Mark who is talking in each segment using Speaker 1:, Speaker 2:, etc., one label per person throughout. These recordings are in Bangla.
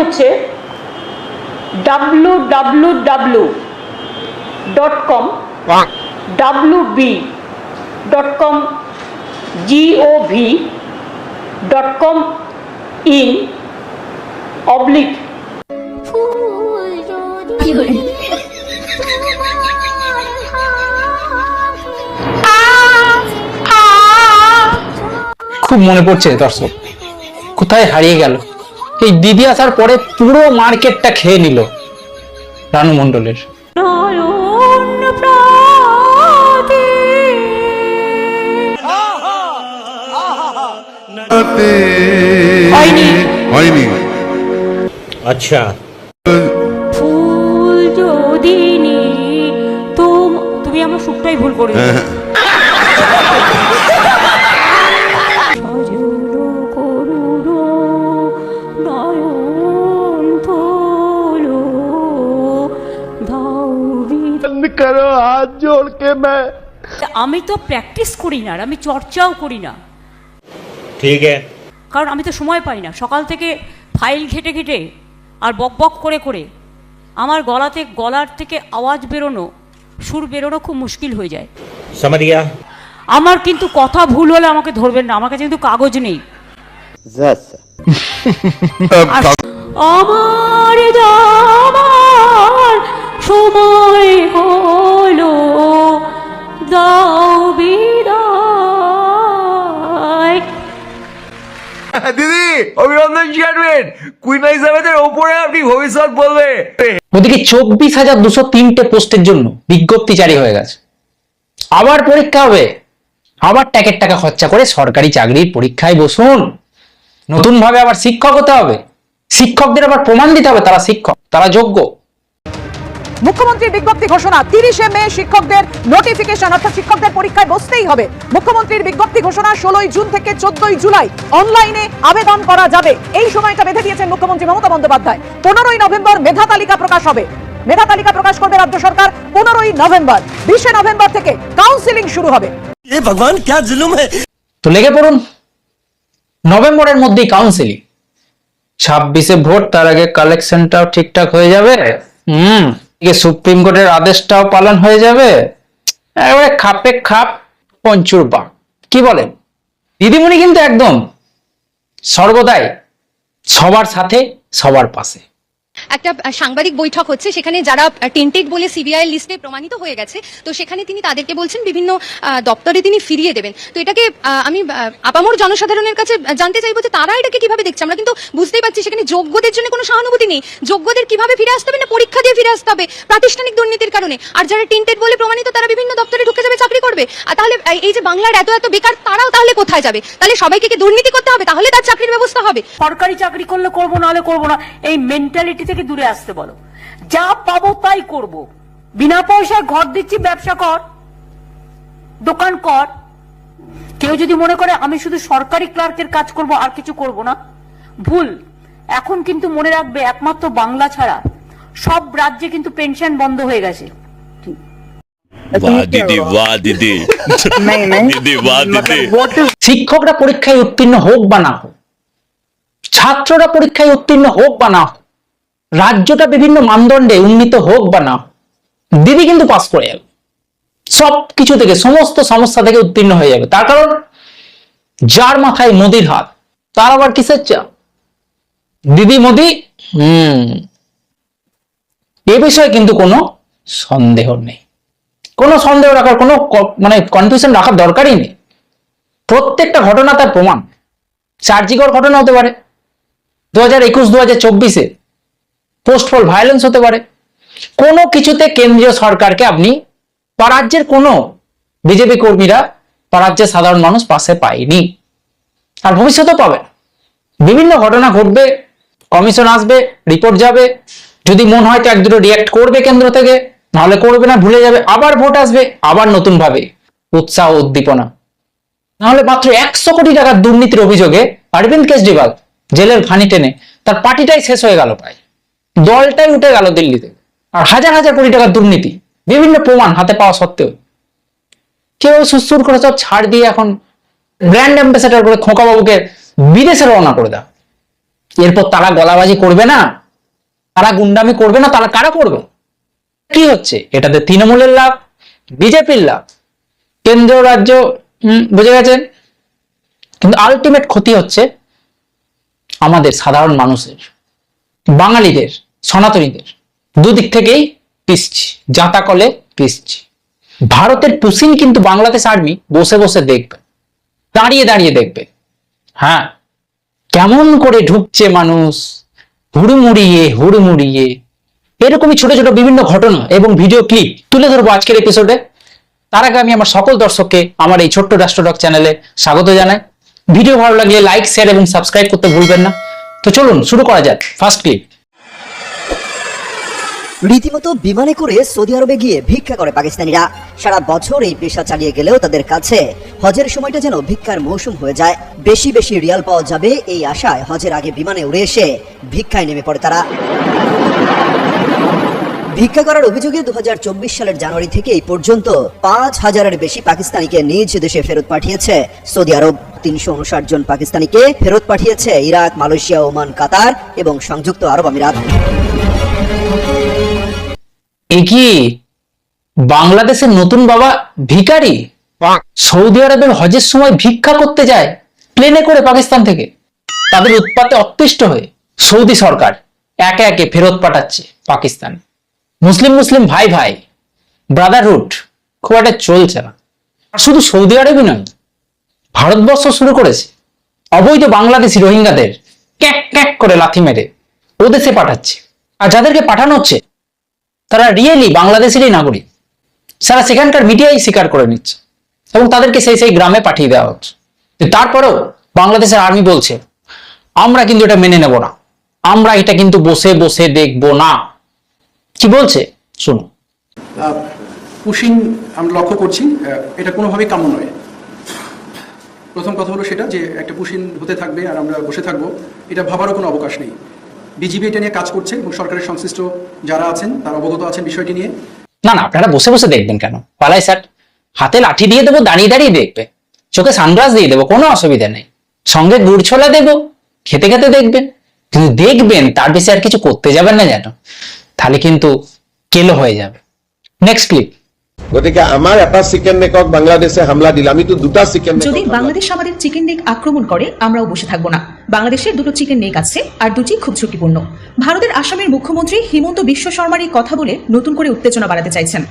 Speaker 1: হচ্ছে W W W dot com W B dot com G O V dot com in oblique
Speaker 2: খুব মনে পড়ছে দর্শক। কোথায় হারিয়ে গেল? এই দিদি আসার পরে পুরো মার্কেটটা খেয়ে নিল রানু মণ্ডলের।
Speaker 3: আচ্ছা।
Speaker 1: ফুল যদি তুমি আমার সুখটাই ভুল করে হ্যাঁ, হ্যাঁ।
Speaker 4: করো হাত জোড়কে মেয়ে
Speaker 1: আমি তো প্র্যাকটিস করি না আর আমি চর্চাও করি না।
Speaker 3: ঠিক আছে।
Speaker 1: কারণ আমি তো সময় পাই না। সকাল থেকে ফাইল ঘেটে ঘেটে আর বক বক করে করে আমার গলাতে গলার থেকে আওয়াজ বেরোনো সুর বেরোনো খুব মুশকিল হয়ে যায়।
Speaker 3: সামারিয়া
Speaker 1: আমার কিন্তু কথা ভুল হলে আমাকে ধরবেন না। আমার কাছে কিন্তু কাগজ নেই। আমার দামা সময় হলো দাও বিদায়।
Speaker 5: দিদি অভিনন্দন জানবেন কুইন এলিজাবেথের ওপরে আপনি ভবিষ্যৎ বলবে।
Speaker 2: ওদিকে চব্বিশ হাজার দুশো তিনটে পোস্টের জন্য বিজ্ঞপ্তি জারি হয়ে গেছে। আবার পরীক্ষা হবে। আবার ট্যাকের টাকা খরচা করে সরকারি চাকরির পরীক্ষায় বসুন। নতুন ভাবে আবার শিক্ষক হতে হবে। শিক্ষকদের আবার প্রমাণ দিতে হবে তারা শিক্ষক তারা যোগ্য।
Speaker 6: মুখ্যমন্ত্রীর বিজ্ঞপ্তি ঘোষণা তিরিশে মে শিক্ষকদের নোটিফিকেশন অর্থাৎ শিক্ষকদের পরীক্ষায় বসতেই হবে। মুখ্যমন্ত্রীর বিজ্ঞপ্তি ঘোষণা ষোলোই জুন থেকে চোদ্দই জুলাই অনলাইনে আবেদন করা যাবে। এই সময়টা বেঁধে দিয়েছেন মুখ্যমন্ত্রী মমতা বন্দ্যোপাধ্যায়। পনেরোই নভেম্বর মেধা তালিকা প্রকাশ হবে। মেধা তালিকা প্রকাশ করবে রাজ্য সরকার পনেরোই নভেম্বর বিশে নভেম্বর থেকে কাউন্সিলিং শুরু হবে।
Speaker 2: ভগবান ক্যা জুলুম তো লেগে পড়ুন নভেম্বরের মধ্যেই কাউন্সিলিং ছাব্বিশে ভোট তার আগে কালেকশনটাও ঠিকঠাক হয়ে যাবে। হুম। এদিকে সুপ্রিম কোর্টের আদেশটাও পালন হয়ে যাবে? একেবারে খাপে খাপ, পঞ্চুর বা কি বলেন? দিদিমণি কিন্তু একদম সর্বদাই সবার সাথে, সবার পাশে।
Speaker 7: একটা সাংবাদিক বৈঠক হচ্ছে, সেখানে যারা টেন্টেড বলে সিবিআই লিস্টে প্রমাণিত হয়ে গেছে, তো সেখানে তিনি তাদেরকে বলছেন, বিভিন্ন দপ্তরে তিনি ফিরিয়ে দেবেন। তো এটাকে আমি আপামর জনসাধারণের কাছে জানতে চাইব যে তারা এটাকে কীভাবে দেখছে? আমরা কিন্তু বুঝতেই পারছি সেখানে যোগ্যদের জন্য কোনো সহানুভূতি নেই। যোগ্যদের কীভাবে ফিরে আসতে হবে না পরীক্ষা দিয়ে ফিরে আসতে হবে প্রাতিষ্ঠানিক দুর্নীতির কারণে? আর যারা টেন্টেড বলে প্রমাণিত, তারা বিভিন্ন দপ্তরে ঢুকে যাবে, চাকরি করবে। আর তাহলে, এই- যে বাংলার এত এত বেকার, তারাও তাহলে কোথায় যাবে? তাহলে সবাইকে দুর্নীতি করতে হবে? তাহলে তার চাকরির ব্যবস্থা হবে।
Speaker 1: সরকারি চাকরি করলে করব, নাহলে করব না। এই মেন্টালিটি থেকে দূরে আসতে বলো। যা পাবো তাই করব। বিনা পয়সায় ঘর দিচ্ছি ব্যবসা কর দোকান কর। কেউ যদি মনে করে আমি শুধু সরকারি ক্লার্কের কাজ করব আর কিছু করব না। ভুল। এখন কিন্তু মনে রাখবে একমাত্র বাংলা ছাড়া সব রাজ্যে কিন্তু পেনশন বন্ধ হয়ে গেছে।
Speaker 8: মানে
Speaker 2: শিক্ষকরা পরীক্ষায় উত্তীর্ণ হোক বা না হোক ছাত্ররা পরীক্ষায় উত্তীর্ণ হোক বা না হোক রাজ্যটা বিভিন্ন মানদণ্ডে উন্নীত হোক বা না, দিদি কিন্তু পাস করে যাবে সব কিছু থেকে, সমস্ত সমস্যা থেকে উত্তীর্ণ হয়ে যাবে। তার কারণ, যার মাথায় মোদির হাত, তার আবার কিসের চা দিদি, মোদি, হম, এ বিষয়ে কিন্তু কোনো সন্দেহ নেই। কোনো সন্দেহ রাখার, কোনো মানে কনফিউশন রাখার দরকারই নেই। প্রত্যেকটা ঘটনা তার প্রমাণ। চার্জিকর ঘটনা হতে পারে। দু হাজার একুশ, দু হাজার চব্বিশে পোস্টফল ভায়োলেন্স হতে পারে। কোনো কিছুতে কেন্দ্রীয় সরকারকে আপনি বা রাজ্যের কোনো বিজেপি কর্মীরা বা রাজ্যের সাধারণ মানুষ পাশে পায়নি। আর ভবিষ্যতেও পাবে। বিভিন্ন ঘটনা ঘটবে কমিশন আসবে রিপোর্ট যাবে। যদি মন হয় তো এক দুটো রিয়াক্ট করবে কেন্দ্র থেকে, নাহলে করবে না, ভুলে যাবে, আবার ভোট আসবে, আবার নতুন ভাবে উৎসাহ উদ্দীপনা। নাহলে মাত্র একশো কোটি টাকার দুর্নীতির অভিযোগে অরবিন্দ কেজরিওয়াল জেলের ঘানি টেনে তার পার্টিটাই শেষ হয়ে গেল প্রায়। দলটাই উঠে গেল দিল্লিতে। আর হাজার হাজার কোটি টাকার দুর্নীতি, বিভিন্ন প্রমাণ হাতে পাওয়া সত্ত্বেও। কেউ সুস্থুর করে সব ছাড় দিয়ে এখন ব্র্যান্ড অ্যাম্বাসেডার করে খোকা বাবুকে বিদেশে রওনা করে দেওয়া এরপর তারা গলাবাজি করবে না, তারা গুন্ডামি করবে না, তারা কারা করবে? কি হচ্ছে? এটাতে তৃণমূলের লাভ, বিজেপির লাভ। কেন্দ্র রাজ্য বুঝে গেছেন? কিন্তু আলটিমেট ক্ষতি হচ্ছে আমাদের সাধারণ মানুষের, বাঙালিদের। সনাতনীদের। দুদিক থেকেই পিসছি জাতা কলে পিসছি। ভারতের পুসিন কিন্তু বাংলাদেশ আর্মি বসে বসে দেখবে, দাঁড়িয়ে দাঁড়িয়ে দেখবে। হ্যাঁ কেমন করে ঢুকছে মানুষ, হুড়মুড়িয়ে হুড়মুড়িয়ে। এরকমই ছোট ছোট বিভিন্ন ঘটনা এবং ভিডিও ক্লিপ তুলে ধরবো আজকের এপিসোডে তার আগে আমি আমার সকল দর্শককে আমার এই ছোট্ট রাষ্ট্রডক চ্যানেলে স্বাগত জানাই। ভিডিও ভালো লাগলে লাইক শেয়ার এবং সাবস্ক্রাইব করতে ভুলবেন না। তো চলুন, শুরু করা যাক। ফার্স্ট ক্লিপ
Speaker 9: রীতিমতো বিমানে করে সৌদি আরবে গিয়ে ভিক্ষা করে পাকিস্তানিরা। সারা বছর এই পেশা চালিয়ে গেলেও তাদের কাছে হজের সময়টা যেন ভিক্ষার মৌসুম হয়ে যায়। বেশি বেশি রিয়াল পাওয়া যাবে এই আশায় হজের আগে বিমানে উড়ে এসে ভিক্ষায় নেমে পড়ে তারা। ভিক্ষা করার অভিযোগে দু হাজার চব্বিশ সালের জানুয়ারি থেকে এই পর্যন্ত পাঁচ হাজারের বেশি পাকিস্তানিকে নিজ দেশে ফেরত পাঠিয়েছে সৌদি আরব। তিনশো উনষাট জন পাকিস্তানিকে ফেরত পাঠিয়েছে ইরাক, মালয়েশিয়া, ওমান, কাতার এবং সংযুক্ত আরব আমিরাত।
Speaker 2: এ কি? বাংলাদেশের নতুন বাবা ভিখারি? সৌদি আরবের হজের সময় ভিক্ষা করতে যায় প্লেনে করে পাকিস্তান থেকে। তাদের উৎপাতে অতিষ্ঠ হয়ে সৌদি সরকার একে একে ফেরত পাঠাচ্ছে পাকিস্তান। মুসলিম মুসলিম ভাই ভাই ব্রাদারহুড খুব একটা চলছে না। আর শুধু সৌদি আরবই নয়, ভারতবর্ষ শুরু করেছে অবৈধ বাংলাদেশি রোহিঙ্গাদের ক্যাক ক্যাক করে লাথি মেরে ওদেশে পাঠাচ্ছে। আর যাদেরকে পাঠানো হচ্ছে তারা রিয়েলি বাংলাদেশেরই নাগরিক। সারা সেখানকার মিডিয়াই স্বীকার করে নিচ্ছে এবং তাদেরকে সেই সেই গ্রামে পাঠিয়ে দেওয়া হচ্ছে। তারপরেও বাংলাদেশের আর্মি বলছে, আমরা কিন্তু এটা মেনে নেব না। আমরা এটা কিন্তু বসে বসে দেখব না। কি বলছে? শুনুন।
Speaker 10: পুশিং আমরা লক্ষ্য করছি এটা কোনোভাবেই কাম্য নয়। প্রথম কথা হলো সেটা যে একটা পুশিন হতে থাকবে আর আমরা বসে থাকব, এটা ভাবারও কোনো অবকাশ নেই। বিজিবি এটা নিয়ে কাজ করছে এবং সরকারের সংশ্লিষ্ট যারা আছেন, তারা অবগত আছেন বিষয়টি নিয়ে।
Speaker 2: না না, আপনারা বসে বসে দেখবেন কেন? পালাই স্যার, হাতে লাঠি দিয়ে দেবো, দাঁড়িয়ে দাঁড়িয়ে দেখবে। চোখে সানগ্লাস দিয়ে দেবো, কোনো অসুবিধা নেই। সঙ্গে গুড় ছোলা দেবো, খেতে খেতে দেখবেন। কিন্তু দেখবেন, তার বেশি আর কিছু করতে যাবেন না যেন। তাহলে কিন্তু কেলো হয়ে যাবে। নেক্সট ক্লিপ
Speaker 4: গতিকে আমাৰ এটা চিকেন নেকক বাংলাদেশে হামলা দিলে আমিতো দুটা চিকেন
Speaker 6: যদি বাংলাদেশ আমাদের চিকেন নেক আক্রমণ করে আমরাও বসে থাকব না। বাংলাদেশের দুটো চিকেন নেক আছে আর দুটি খুব ঝুঁকিপূর্ণ। ভারতের আসামের মুখ্যমন্ত্রী হিমন্ত বিশ্ব শর্মার এই কথা বলে নতুন করে উত্তেজনা বাড়াতে চাইছেন।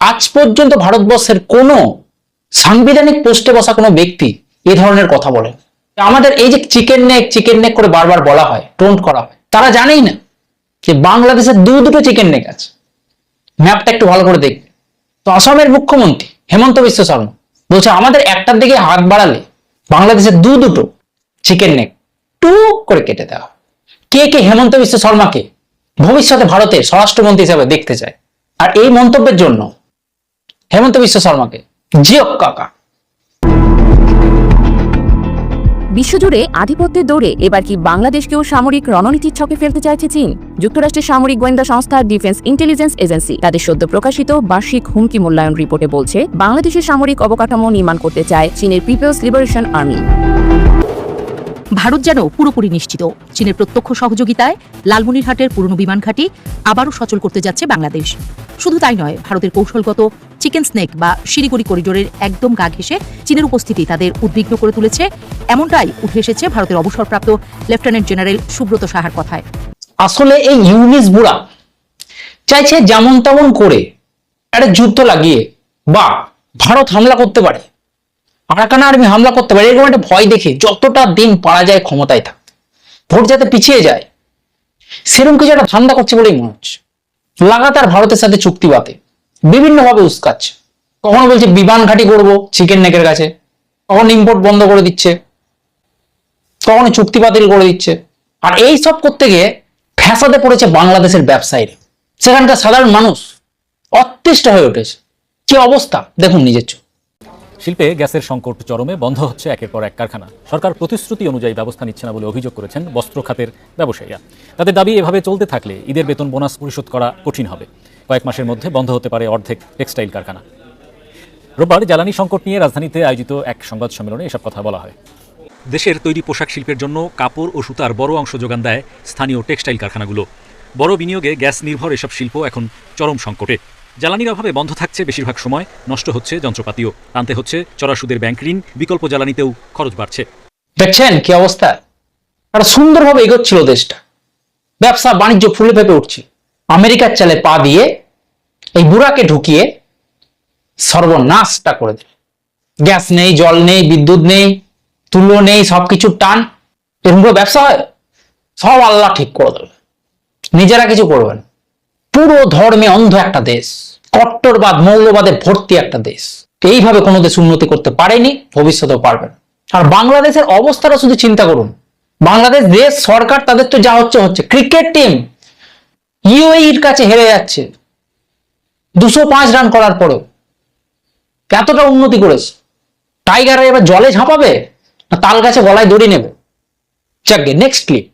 Speaker 2: আজ পর্যন্ত ভারতবর্ষের কোনো সাংবিধানিক পোস্টে বসা কোনো ব্যক্তি এ ধরনের কথা বলে। আমাদের এই যে চিকেন নেক চিকেন নেক করে বারবার বলা হয় টোন্ট করা হয় তারা জানেই না যে বাংলাদেশের দু দুটো চিকেন নেক আছে। ম্যাপটা একটু ভালো করে দেখবে। তো আসামের মুখ্যমন্ত্রী হেমন্ত বিশ্ব শর্মা বলছে, আমাদের একটার দিকে হাত বাড়ালে বাংলাদেশের দু দুটো চিকেন নেক টু করে কেটে দেওয়া কে কে হেমন্ত বিশ্ব শর্মাকে ভবিষ্যতে ভারতের স্বরাষ্ট্রমন্ত্রী হিসেবে দেখতে চায়? আর এই মন্তব্যের জন্য হেমন্ত বিশ্ব শর্মাকে জিও কাকা
Speaker 11: বিশ্বজুড়ে আধিপত্যের দৌড়ে এবার কি বাংলাদেশকেও সামরিক রণনীতির ছকে ফেলতে চাইছে চীন? যুক্তরাষ্ট্রের সামরিক গোয়েন্দা সংস্থা ডিফেন্স ইন্টেলিজেন্স এজেন্সি তাদের সদ্য প্রকাশিত বার্ষিক হুমকি মূল্যায়ন রিপোর্টে বলছে, বাংলাদেশের সামরিক অবকাঠামো নির্মাণ করতে চায় চীনের পিপলস লিবারেশন আর্মি
Speaker 6: ভারত যেন পুরোপুরি নিশ্চিত। চীনের প্রত্যক্ষ সহযোগিতায় লালমনিরহাটের পুরনো বিমান ঘাঁটি আবারও সচল করতে যাচ্ছে বাংলাদেশ। শুধু তাই নয়, ভারতের কৌশলগত চিকেন স্নেক বা শিলিগুড়ি করিডোরের একদম গা ঘেঁষে চীনের উপস্থিতি তাদের উদ্বিগ্ন করে তুলেছে। এমনটাই উঠে এসেছে ভারতের অবসরপ্রাপ্ত লেফটেন্যান্ট জেনারেল সুব্রত সাহার কথায়।
Speaker 2: আসলে এই ইউনিস বুড়া চাইছে যেমন তেমন করে একটা যুদ্ধ লাগিয়ে বা ভারত হামলা করতে পারে, আরাকান আর্মি হামলা করতে পারে, এরকম একটা ভয় দেখে যতটা দিন পারা যায় ক্ষমতায় থাকতে ভোট যাতে পিছিয়ে যায়, সেরকম কিছু একটা ধান্দা করছে বলেই মনে হচ্ছে। লাগাতার ভারতের সাথে চুক্তি বাতে বিভিন্নভাবে উস্কাচ্ছে। কখনো বলছে বিমান ঘাঁটি করব চিকেন নেকের কাছে। কখন ইম্পোর্ট বন্ধ করে দিচ্ছে। কখনো চুক্তি বাতিল করে দিচ্ছে। আর এই সব করতে গিয়ে ফ্যাসাদে পড়েছে বাংলাদেশের ব্যবসায়ীরা। সেখানকার সাধারণ মানুষ অতিষ্ঠ হয়ে উঠেছে। কি অবস্থা? দেখুন নিজের চোখ।
Speaker 12: শিল্পে গ্যাসের সংকট চরমে বন্ধ হচ্ছে একের পর এক কারখানা। সরকার প্রতিশ্রুতি অনুযায়ী ব্যবস্থা নিচ্ছে না বলে অভিযোগ করেছেন বস্ত্র খাতের ব্যবসায়ীরা। তাদের দাবি, এভাবে চলতে থাকলে ঈদের বেতন বোনাস পরিশোধ করা কঠিন হবে। কয়েক মাসের মধ্যে বন্ধ হতে পারে অর্ধেক টেক্সটাইল কারখানা। রোববার জ্বালানি সংকট নিয়ে রাজধানীতে আয়োজিত এক সংবাদ সম্মেলনে এসব কথা বলা হয়। দেশের তৈরি পোশাক শিল্পের জন্য কাপড় ও সুতার বড় অংশ যোগান দেয় স্থানীয় টেক্সটাইল কারখানাগুলো। বড় বিনিয়োগে গ্যাস নির্ভর এসব শিল্প এখন চরম সংকটে। জ্বালানির অভাবে বন্ধ থাকছে বেশিরভাগ সময়, নষ্ট হচ্ছে যন্ত্রপাতিও। টানতে হচ্ছে চড়া সুদের ব্যাংক ঋণ, বিকল্প জ্বালানিতেও খরচ বাড়ছে।
Speaker 2: দেখছেন কি অবস্থা? আর সুন্দরভাবে এগোচ্ছিল দেশটা। ব্যবসা বাণিজ্য ফুলে ফেপে উঠছে। আমেরিকার চালে পা দিয়ে এই বুড়াকে ঢুকিয়ে সর্বনাশটা করে দিল। গ্যাস নেই, জল নেই, বিদ্যুৎ নেই, তুলো নেই, সবকিছু টান। এরকম ব্যবসা হয়। সব আল্লাহ ঠিক করে দেবে। নিজেরা কিছু করবেন পুরো ধর্মে অন্ধ একটা দেশ। কট্টরবাদ, মৌলবাদে ভর্তি একটা দেশ। এইভাবে কোনো দেশ উন্নতি করতে পারেনি, ভবিষ্যতেও পারবে না। আর বাংলাদেশের অবস্থাটা শুধু চিন্তা করুন। বাংলাদেশ দেশ, সরকার, তাদের তো যা হচ্ছে হচ্ছে। ক্রিকেট টিম ইউএইর কাছে হেরে যাচ্ছে। দুশো পাঁচ রান করার পরেও। এতটা উন্নতি করেছে। টাইগাররা এবার জলে ঝাঁপাবে, না তাল গাছে গলায় দড়ি নেবে? যাকে নেক্সট ক্লিপ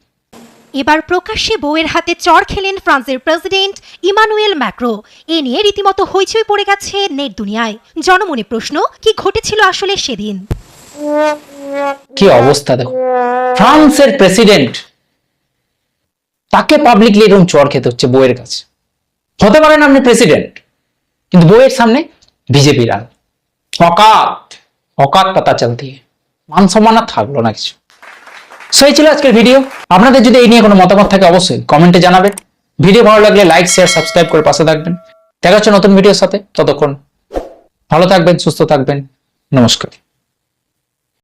Speaker 7: এবার প্রকাশ্যে বউয়ের হাতে চড় খেলেন ফ্রান্সের প্রেসিডেন্ট ইমানুয়েল ম্যাক্রো। এ নিয়ে রীতিমতো হইচই পড়ে গেছে নেট দুনিয়ায়। জনমনে প্রশ্ন, কি ঘটেছিল আসলে সেদিন?
Speaker 2: কি অবস্থা দেখো। ফ্রান্সের প্রেসিডেন্ট তাকে পাবলিকলি এরকম চর খেতে হচ্ছে বইয়ের কাছে। হতে পারেন আপনি প্রেসিডেন্ট, কিন্তু বইয়ের সামনে বিজেপি রান অকাত অকাত পাতা চলতি মান সম্মান থাকল না কিছু। সেই ছিল আজকের ভিডিও আপনাদের যদি এই নিয়ে কোনো মতামত থাকে, অবশ্যই কমেন্টে জানাবেন। ভিডিও ভালো লাগলে লাইক শেয়ার সাবস্ক্রাইব করে পাশে থাকবেন। দেখা হচ্ছে নতুন ভিডিওর সাথে। ততক্ষণ ভালো থাকবেন, সুস্থ থাকবেন। নমস্কার।